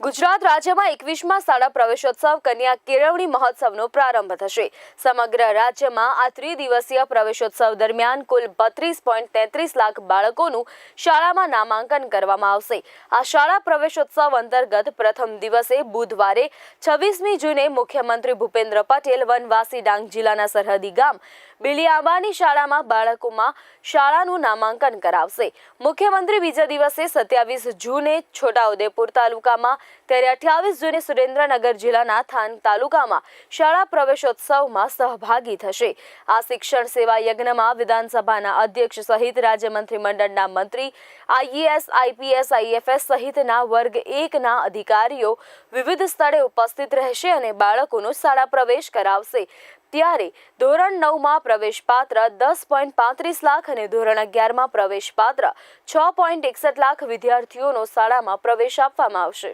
ગુજરાત રાજ્યમાં એકવીસમાં શાળા પ્રવેશોત્સવ કન્યા કેળવણી મહોત્સવનો પ્રારંભ થશે. સમગ્ર રાજ્યમાં આ ત્રિદિવસીય પ્રવેશોત્સવ દરમિયાન કુલ બત્રીસ પોઈન્ટ તેત્રીસ લાખ બાળકોનું શાળામાં નામાંકન કરવામાં આવશે. આ શાળા પ્રવેશોત્સવ અંતર્ગત પ્રથમ દિવસે બુધવારે છવ્વીસમી જૂને મુખ્યમંત્રી ભૂપેન્દ્ર પટેલ વનવાસી ડાંગ જિલ્લાના સરહદી ગામ બિલિયાબાની શાળામાં બાળકોમાં શાળાનું નામાંકન કરાવશે. મુખ્યમંત્રી બીજા દિવસે સત્યાવીસ જૂને છોટાઉદેપુર તાલુકામાં ત્યારે અઠ્યાવીસ જૂને સુરેન્દ્રનગર જિલ્લાના થાન તાલુકામાં શાળા પ્રવેશોત્સવમાં સહભાગી થશે. આ શિક્ષણ સેવા યજ્ઞમાં વિધાનસભાના અધ્યક્ષ સહિત રાજ્ય મંત્રીમંડળના મંત્રી આઈએએસ આઈપીએસ આઈએફએસ સહિતના વર્ગ એકના અધિકારીઓ વિવિધ સ્થળે ઉપસ્થિત રહેશે અને બાળકોનો શાળા પ્રવેશ કરાવશે. ત્યારે ધોરણ નવમાં પ્રવેશ પાત્ર દસ પોઈન્ટ પાંત્રીસ લાખ અને ધોરણ અગિયારમાં પ્રવેશ પાત્ર છ પોઈન્ટ એકસઠ લાખ વિદ્યાર્થીઓનો શાળામાં પ્રવેશ આપવામાં આવશે.